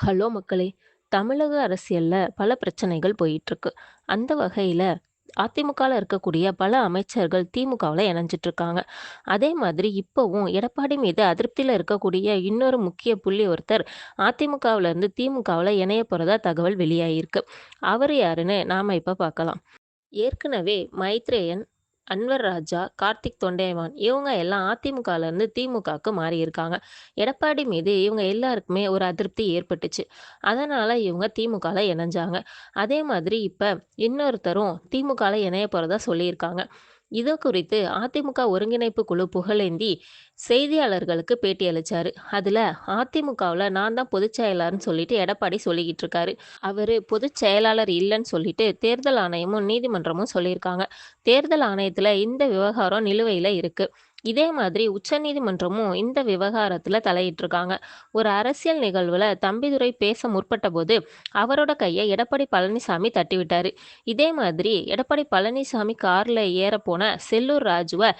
Hello மக்களே! தமிழக அரசியலில் பல பிரச்சனைகள் போயிட்டுருக்கு. அந்த வகையில் அதிமுகவில் இருக்கக்கூடிய பல அமைச்சர்கள் திமுகவில் இணைஞ்சிட்ருக்காங்க அதே மாதிரி இப்போவும் எடப்பாடி மீது அதிருப்தியில் இருக்கக்கூடிய இன்னொரு முக்கிய புள்ளி ஒருத்தர் அதிமுகவிலேருந்து இருந்து இணைய போகிறதா தகவல் வெளியாகியிருக்கு. அவர் யாருன்னு நாம் இப்போ பார்க்கலாம். ஏற்கனவே மைத்ரேயன், அன்வர் ராஜா, கார்த்திக் தொண்டைமான் இவங்க எல்லாம் அதிமுகலேருந்து திமுகவுக்கு மாறியிருக்காங்க. எடப்பாடி மீது இவங்க எல்லாருக்குமே ஒரு அதிருப்தி ஏற்பட்டுச்சு. அதனால் இவங்க திமுகவில் இணைஞ்சாங்க. அதே மாதிரி இப்போ இன்னொருத்தரும் திமுகவில் இணைய போகிறதா சொல்லியிருக்காங்க. இது குறித்து அதிமுக ஒருங்கிணைப்பு குழு புகழேந்தி செய்தியாளர்களுக்கு பேட்டி அதில் அதிமுகவில் நான் தான் பொதுச் செயலாளர்னு சொல்லிட்டு எடப்பாடி சொல்லிக்கிட்டு இருக்காரு. அவர் பொதுச் செயலாளர் இல்லைன்னு சொல்லிட்டு தேர்தல் ஆணையமும், நீதிமன்றமும் சொல்லியிருக்காங்க. தேர்தல் ஆணையத்தில் இந்த விவகாரம் நிலுவையில் இருக்குது இதே மாதிரி உச்சநீதிமன்றமும் இந்த விவகாரத்துல தலையிட்டிருக்காங்க. ஒரு அரசியல் நிகழ்வுல தம்பிதுரை பேச முற்பட்டபோது அவரோட கையை எடப்பாடி பழனிசாமி தட்டிவிட்டார் இதே மாதிரி எடப்பாடி பழனிசாமி கார்ல ஏறப்போன செல்லூர் ராஜுவை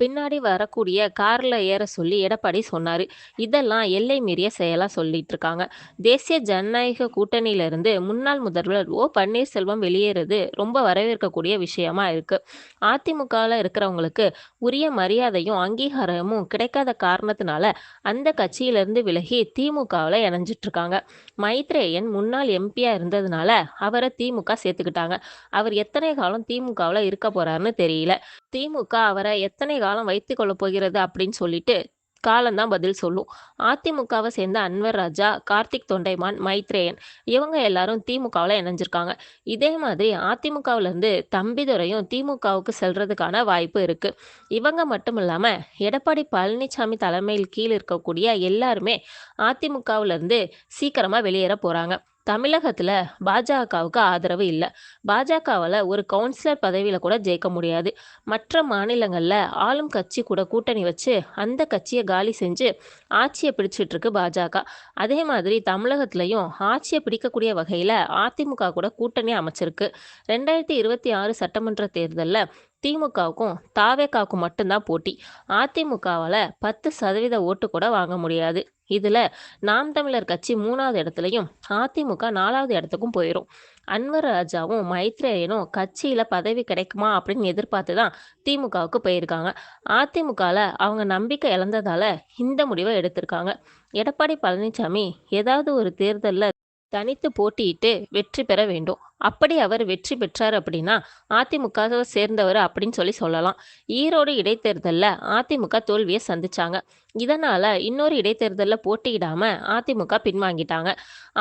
பின்னாடி வரக்கூடிய கார்ல ஏற சொல்லி எடப்பாடி சொன்னாரு. இதெல்லாம் எல்லை மீறிய செயலா சொல்லிட்டு இருக்காங்க. தேசிய ஜனநாயக கூட்டணியிலிருந்து முன்னாள் முதல்வர் ஓ. பன்னீர்செல்வம் வெளியேறுறது ரொம்ப வரவேற்கக்கூடிய விஷயமா இருக்கு. அதிமுகவில் இருக்கிறவங்களுக்கு உரிய மரியாதையும், அங்கீகாரமும் கிடைக்காத காரணத்தினால அந்த கட்சியிலிருந்து விலகி திமுகவில் இணைஞ்சிட்டு இருக்காங்க. மைத்ரேயன் முன்னாள் எம்.பி.யா இருந்ததுனால அவரை திமுக சேர்த்துக்கிட்டாங்க. அவர் எத்தனை காலம் திமுகவில் இருக்க போறாருன்னு தெரியல. திமுக அவரை எத்தனை காலம் வைத்துக் கொள்ளப் போகிறது அப்படின்னு சொல்லிட்டு காலந்தான் பதில் சொல்லும். அதிமுகவை சேர்ந்த அன்வர் ராஜா, கார்த்திக் தொண்டைமான், மைத்ரேயன் இவங்க எல்லாரும் திமுகவில் இணைஞ்சிருக்காங்க. இதே மாதிரி அதிமுகவிலேருந்து தம்பிதுரையும் திமுகவுக்கு செல்றதுக்கான வாய்ப்பு இருக்கு. இவங்க மட்டும் இல்லாமல் எடப்பாடி பழனிசாமி தலைமையில் கீழ் இருக்கக்கூடிய எல்லாருமே அதிமுகவிலேருந்து சீக்கிரமாக வெளியேற போகிறாங்க தமிழகத்துல பாஜகவுக்கு ஆதரவு இல்லை பாஜகவால் ஒரு கவுன்சிலர் பதவியில கூட ஜெயிக்க முடியாது. மற்ற மாநிலங்களில் ஆளும் கட்சி கூட கூட்டணி வச்சு அந்த கட்சியை காலி செஞ்சு ஆட்சியை பிடிச்சிட்டு இருக்கு பாஜக அதே மாதிரி தமிழகத்திலையும் ஆட்சியை பிடிக்கக்கூடிய வகையில அதிமுக கூட கூட்டணி அமைச்சிருக்கு. ரெண்டாயிரத்தி இருபத்தி ஆறு சட்டமன்ற தேர்தலில் திமுகவுக்கும், தாவேக்காவுக்கும் மட்டும்தான் போட்டி. அதிமுகவால் பத்து சதவீத ஓட்டு கூட வாங்க முடியாது. இதில் நாம் தமிழர் கட்சி மூணாவது இடத்துலையும் அதிமுக நாலாவது இடத்துக்கும் போயிரும். அன்வர் ராஜாவும், மைத்ரேயனும் கட்சியில் பதவி கிடைக்குமா அப்படின்னு எதிர்பார்த்து தான் திமுகவுக்கு போயிருக்காங்க. அதிமுகவில் அவங்க நம்பிக்கை இழந்ததால் இந்த முடிவை எடுத்திருக்காங்க. எடப்பாடி பழனிசாமி ஏதாவது ஒரு தேர்தலில் தனித்து போட்டியிட்டு வெற்றி பெற வேண்டும். அப்படி அவர் வெற்றி பெற்றார் அப்படின்னா அதிமுக சேர்ந்தவர் அப்படின்னு சொல்லி சொல்லலாம். ஈரோடு இடைத்தேர்தலில் அதிமுக தோல்வியை சந்திச்சாங்க. இதனால் இன்னொரு இடைத்தேர்தலில் போட்டியிடாமல் அதிமுக பின்வாங்கிட்டாங்க.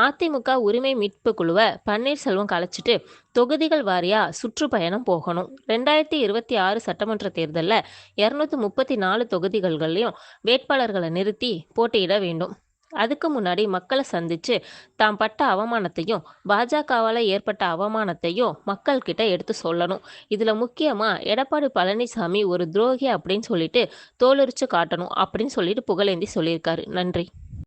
அதிமுக உரிமை மீட்பு குழுவை பன்னீர்செல்வம் கலைச்சிட்டு தொகுதிகள் வாரியாக சுற்றுப்பயணம் போகணும். ரெண்டாயிரத்தி இருபத்தி ஆறு சட்டமன்ற தேர்தலில் இரநூத்தி முப்பத்தி நாலு தொகுதிகள்லயும் வேட்பாளர்களை நிறுத்தி போட்டியிட வேண்டும். அதுக்கு முன்னாடி மக்களை சந்திச்சு தாம் பட்ட அவமானத்தையும், பாஜகவால் ஏற்பட்ட அவமானத்தையும் மக்கள்கிட்ட எடுத்து சொல்லணும். இதில் முக்கியமாக எடப்பாடி பழனிசாமி ஒரு துரோகி அப்படின்னு சொல்லிட்டு தோலுரிச்சு காட்டணும் அப்படின்னு சொல்லிட்டு புகழேந்தி சொல்லியிருக்காரு. நன்றி.